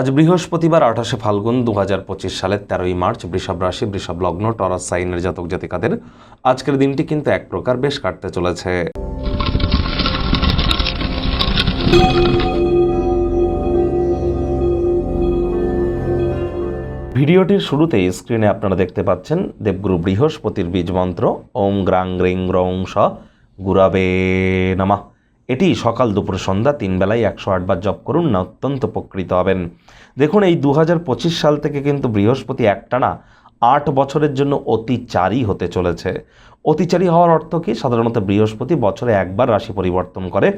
আজ বৃহস্পতিবার, আঠাশে ফাল্গুন দু হাজার পঁচিশ সালের তেরোই মার্চ, বৃষভ রাশি, বৃষভ লগ্ন, টরাস সাইনের জাতক জাতিকাদের আজকের দিনটি কিন্তু এক প্রকার বেশ কাটতে চলেছে। ভিডিওটির শুরুতেই স্ক্রিনে আপনারা দেখতে পাচ্ছেন দেবগুরু বৃহস্পতির বীজ মন্ত্র, ওম গ্রাং গ্রিং গ্রং স গুরাবে নামা। এটি সকাল দুপুর সন্ধ্যা তিন বেলায় একশো আটবার জপ করুন, না অত্যন্ত উপকৃত হবেন। দেখুন, এই দু হাজার পঁচিশ সাল থেকে কিন্তু বৃহস্পতি একটানা আট বছরের জন্য অতিচারী হতে চলেছে। অতিচারী হওয়ার অর্থ কি? সাধারণত বৃহস্পতি বছরে একবার রাশি পরিবর্তন করে।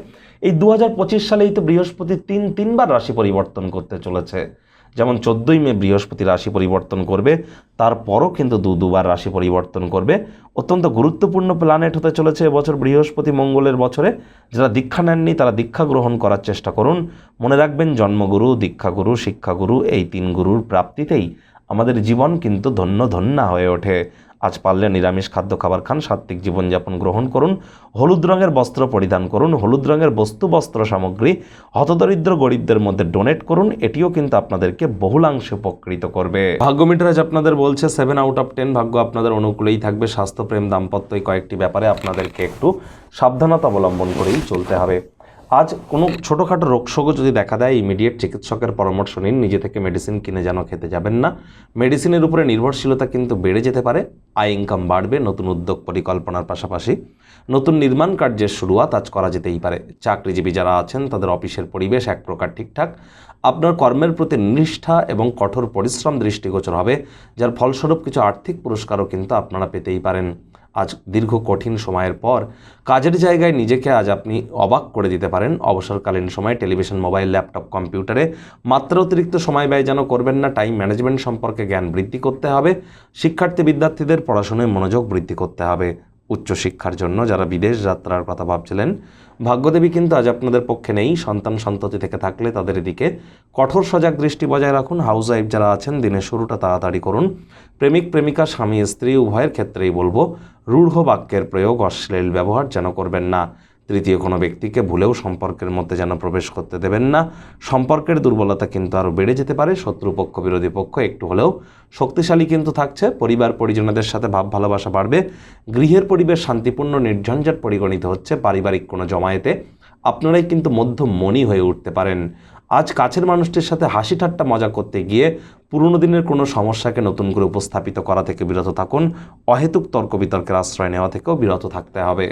এই দু হাজার পঁচিশ সালেই তো বৃহস্পতি তিন তিনবার রাশি পরিবর্তন করতে চলেছে। যেমন চোদ্দোই মে বৃহস্পতি রাশি পরিবর্তন করবে, তারপরও কিন্তু দু দুবার রাশি পরিবর্তন করবে। অত্যন্ত গুরুত্বপূর্ণ প্ল্যানেট হতে চলেছে এবছর বৃহস্পতি মঙ্গলের বছরে। যারা দীক্ষা নেননি, তারা দীক্ষা গ্রহণ করার চেষ্টা করুন। মনে রাখবেন, জন্মগুরু, দীক্ষাগুরু, শিক্ষাগুরু এই তিন গুরুর প্রাপ্তিতেই আমাদের জীবন কিন্তু ধন্য ধন্য হয়ে ওঠে। আজ পারলে নিরামিষ খাদ্য খাবার খান, সাত্ত্বিক জীবনযাপন গ্রহণ করুন, হলুদ রঙের বস্ত্র পরিধান করুন, হলুদ রঙের বস্তু, বস্ত্র সামগ্রী, হতদরিদ্র গরিবদের মধ্যে ডোনেট করুন, এটিও কিন্তু আপনাদেরকে বহুলাংশে উপকৃত করবে। ভাগ্য মিটারাজ আপনাদের বলছে সেভেন আউট অফ টেন ভাগ্য আপনাদের অনুকূলেই থাকবে স্বাস্থ্যপ্রেম দাম্পত্য এই কয়েকটি ব্যাপারে আপনাদেরকে একটু সাবধানতা অবলম্বন করেই চলতে হবে। আজ কোনো ছোটোখাটো রোগশোগও যদি দেখা দেয় ইমিডিয়েট চিকিৎসকের পরামর্শ নিন, নিজে থেকে মেডিসিন কিনে যেন খেতে যাবেন না। মেডিসিনের উপরে নির্ভরশীলতা কিন্তু বেড়ে যেতে পারে, আয় ইনকাম বাড়বে, নতুন উদ্যোগ পরিকল্পনার পাশাপাশি। নতুন নির্মাণ কার্যের শুরুয়াত আজ করা যেতেই পারে। চাকরিজীবী যারা আছেন, তাদের অফিসের পরিবেশ এক প্রকার ঠিকঠাক। আপনার কর্মের প্রতি নিষ্ঠা এবং কঠোর পরিশ্রম দৃষ্টিগোচর হবে, যার ফলস্বরূপ কিছু আর্থিক পুরস্কারও কিন্তু আপনারা পেতেই পারেন। আজ দীর্ঘ কঠিন সময়ের পর কাজের জায়গায় নিজেকে আজ আপনি অবাক করে দিতে পারেন। অবসরকালীন সময় টেলিভিশন, মোবাইল, ল্যাপটপ, কম্পিউটারে মাত্র অতিরিক্ত সময় ব্যয় যেন করবেন না, টাইম ম্যানেজমেন্ট সম্পর্কে জ্ঞান বৃদ্ধি করতে হবে শিক্ষার্থী বিদ্যার্থীদের পড়াশোনায় মনোযোগ বৃদ্ধি করতে হবে। উচ্চশিক্ষার জন্য যারা বিদেশ যাত্রার কথা ভাবছিলেন, ভাগ্যদেবী কিন্তু আজ আপনাদের পক্ষে নেই। সন্তান সন্ততি থেকে থাকলে তাদের দিকে কঠোর সজাগ দৃষ্টি বজায় রাখুন। হাউস ওয়াইফ যারা আছেন, দিনের শুরুটা তাড়াতাড়ি করুন। প্রেমিক, প্রেমিকা, স্বামী, স্ত্রী, উভয়ের ক্ষেত্রেই বলব, রূঢ় বাক্যের প্রয়োগ অশ্লীল ব্যবহার যেন করবেন না। তৃতীয় কোনো ব্যক্তিকে ভুলেও সম্পর্কের মধ্যে যেন প্রবেশ করতে দেবেন না। সম্পর্কের দুর্বলতা কিন্তু আরও বেড়ে যেতে পারে। শত্রুপক্ষ, বিরোধী পক্ষ একটু হলেও শক্তিশালী কিন্তু থাকছে। পরিবার, পরিজনদের সাথে ভাব ভালোবাসা বাড়বে। গৃহের পরিবেশ শান্তিপূর্ণ, নির্ঝঞ্ঝাট পরিগণিত হচ্ছে পারিবারিক কোনো জমায়েতে। আপনারাই কিন্তু মধ্যমণি হয়ে উঠতে পারেন। আজ কাছের মানুষটির সাথে হাসি ঠাট্টা মজা করতে গিয়ে পুরনো দিনের কোনো সমস্যাকে নতুন করে উপস্থাপিত করা থেকে বিরত থাকুন। অহেতুক তর্ক বিতর্কের আশ্রয় নেওয়া থেকেও বিরত থাকতে হবে।